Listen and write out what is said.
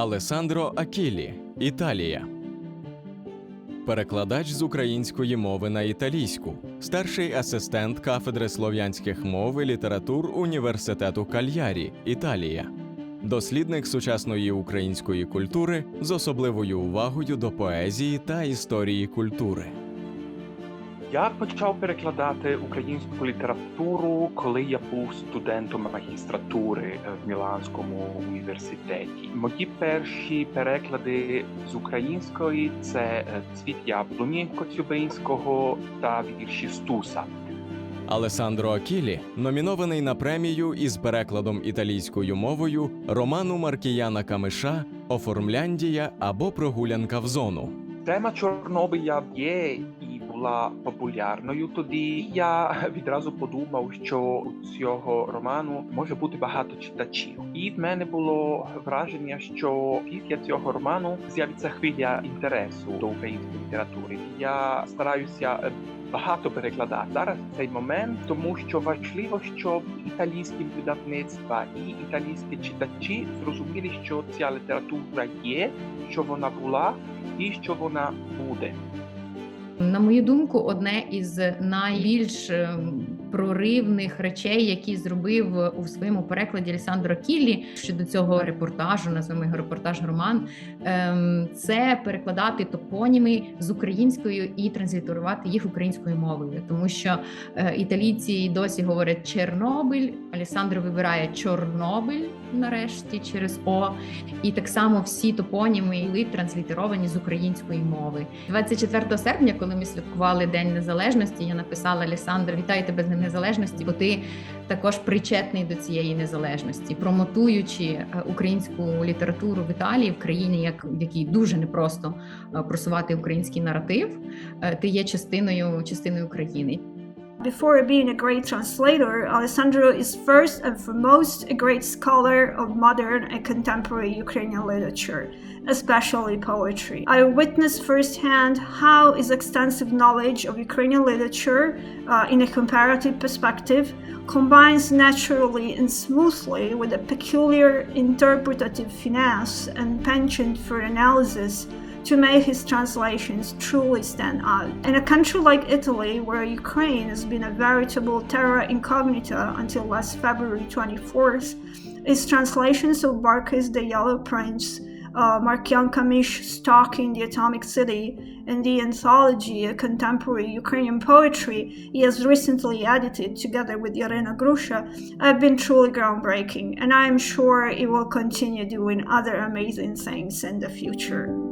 Алесандро Акілі, Італія. Перекладач з української мови на італійську, старший асистент кафедри слов'янських мов і літератур Університету Кальярі, Італія. Дослідник сучасної української культури з особливою увагою до поезії та історії культури. Я почав перекладати українську літературу, коли я був студентом магістратури в Міланському університеті. Мої перші переклади з української це е, цвіт яблуні Коцюбинського та вірші Стуса. Алесандро Акілі номінований на премію із перекладом італійською мовою роману Маркіяна Камиша Оформляндія або Прогулянка в зону. Тема Чорнобиля є і була популярною тоді. Я відразу подумав, що у цього роману може бути багато читачів. І в мене було враження, що після цього роману з'явиться хвиля інтересу до української літератури. Я стараюся е, багато перекладати зараз цей момент, тому що важливо, щоб італійські видавництва і італійські читачі зрозуміли, що ця література є, що вона була і що вона буде. На мою думку, одне із найбільш ем, проривних речей, які зробив у своєму перекладі Александро Кіллі щодо цього репортажу, назвемо його репортаж роман, ем, це перекладати топоніми з українською і транслітерувати їх українською мовою, тому що е, італійці досі говорять Чорнобиль, Александр вибирає Чорнобиль нарешті через О, і так само всі топоніми були транслітеровані з української мови. 24 серпня, коли ми святкували День Незалежності, я написала Александр, вітаю тебе з Днем Незалежності, бо ти також причетний до цієї незалежності, промотуючи е, українську літературу в Італії, в країні, як в якій дуже непросто е, просувати український наратив. е, Ти є частиною частиною України. Before being a great translator, Alessandro is first and foremost a great scholar of modern and contemporary Ukrainian literature, especially poetry. I witnessed firsthand how his extensive knowledge of Ukrainian literature uh, in a comparative perspective combines naturally and smoothly with a peculiar interpretative finesse and penchant for analysis to make his translations truly stand out. In a country like Italy, where Ukraine has been a veritable terra incognita until last February 24th, his translations of Barkes The Yellow Prince, uh, Markian Kamish Stalking the Atomic City, and the anthology contemporary Ukrainian poetry he has recently edited together with Irina Grusha have been truly groundbreaking, and I am sure he will continue doing other amazing things in the future.